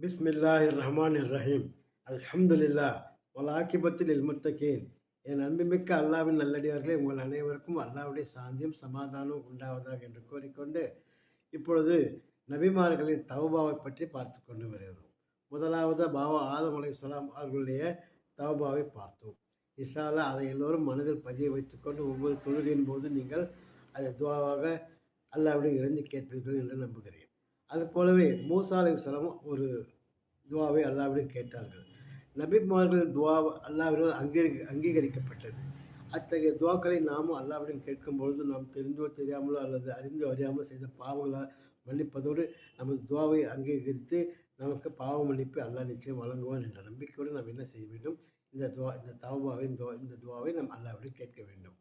பிஸ்மில்லாஹிர் ரஹ்மான் ரஹீம் அல்ஹம்துலில்லா வல் ஆக்கிபத்தில் இல்முத்தகீன் என் அன்புமிக்க அல்லாவின் நல்லடியார்களே உங்கள் அனைவருக்கும் அல்லாவுடைய சாந்தியும் சமாதானம் உண்டாவதாக என்று கூறிக்கொண்டு இப்பொழுது நபிமார்களின் தௌபாவை பற்றி பார்த்து கொண்டு வருகிறோம். முதலாவது பாபா ஆதம் சலாம் அவர்களுடைய தௌபாவை பார்த்தோம். இஷால அதை எல்லோரும் மனதில் பதிய வைத்துக்கொண்டு ஒவ்வொரு தொழுகையின் போது நீங்கள் அதை துவாவாக அல்லாவிடம் இறந்து கேட்பீர்கள் என்று நம்புகிறேன். அது போலவே மூசா அலைஹிஸ்ஸலாம் ஒரு துவாவை அல்லாவிடம் கேட்டார்கள். நபிமார்களின் துவா அல்லாவிடம் அங்கீகரி அங்கீகரிக்கப்பட்டது. அத்தகைய துவாக்களை நாமும் அல்லாவிடம் கேட்கும் பொழுது நாம் தெரிந்தோ தெரியாமலோ அல்லது அறிந்தோ அறியாமலோ செய்த பாவங்களால் மன்னிப்பதோடு நமது துவாவை அங்கீகரித்து நமக்கு பாவ மன்னிப்பு அல்லாஹ் நிச்சயம் வழங்குவான் என்ற நம்பிக்கையோடு நாம் என்ன செய்ய வேண்டும்? இந்த துவா இந்த தவபாவை இந்த இந்த துவாவை நாம் அல்லாவிடம் கேட்க வேண்டும்.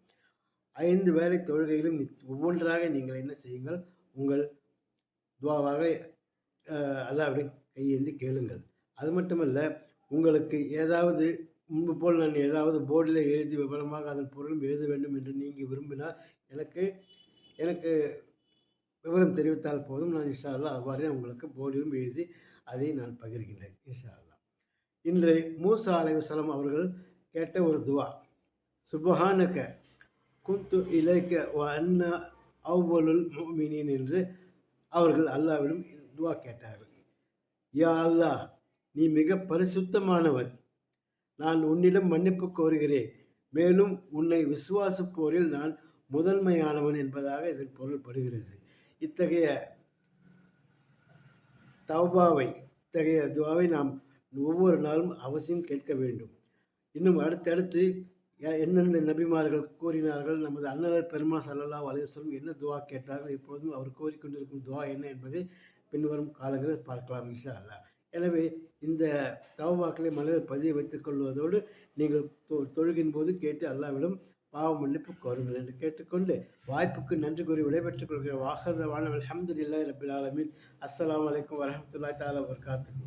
ஐந்து வேலை தொழுகையிலும் ஒவ்வொன்றாக நீங்கள் என்ன செய்யுங்கள்? உங்கள் துவாவாக அல்லாவிடம் கையேந்தி கேளுங்கள். அது மட்டுமல்ல உங்களுக்கு ஏதாவது முன்பு போல் நான் ஏதாவது போர்டில் எழுதி விவரமாக அதன் பொருளும் எழுத வேண்டும் என்று நீங்கள் விரும்பினால் எனக்கு எனக்கு விவரம் தெரிவித்தால் போதும். நான் இன்ஷா அவ்வாறே உங்களுக்கு போர்டிலும் எழுதி அதை நான் பகிர்கின்றேன் இன்ஷா அல்லா இன்று மூசா அலைவசலம் அவர்கள் கேட்ட ஒரு துவா சுபஹானக குந்து இலைக்க வ அண்ணா அவ்வலுல் முஃமினீன் என்று அவர்கள் அல்லாவிடம் துவா கேட்டார்கள். யா அல்லாஹ் நீ மிக பரிசுத்தமானவன் நான் உன்னிடம் மன்னிப்பு கோருகிறேன். மேலும் உன்னை விசுவாசிப்போரில் நான் முதன்மையானவன் என்பதாக இதன் பொருள்படுகிறது இத்தகைய தௌபாவை இத்தகைய துவாவை நாம் ஒவ்வொரு நாளும் அவசியம் கேட்க வேண்டும். இன்னும் அடுத்தடுத்து எந்தெந்த நபிமார்கள் கூறினார்கள் நமது அண்ணனர் பெருமா சல்லல்லா அலைஹி என்ன துவா கேட்டார்கள் இப்போதும் அவர் கூறிக்கொண்டிருக்கும் துவா என்ன என்பதை பின்வரும் காலங்களில் பார்க்கலாம் இஷா அல்லாஹ். எனவே இந்த தவவாக்களை மனதில் பதிய வைத்துக் கொள்வதோடு நீங்கள் தொ- தொழுகின் போது கேட்டு அல்லாவிடம் பாவ மன்னிப்பு கோருங்கள் என்று கேட்டுக்கொண்டு வாய்ப்புக்கு நன்றி கூறி விடைபெற்றுக் கொள்கிற வாகரவான அல்ஹம்துலில்லாஹி ரபில் ஆலமின். அஸ்லாம் வலைக்கம் வரமத்துல்லா தாலா வபரகாத்துஹு.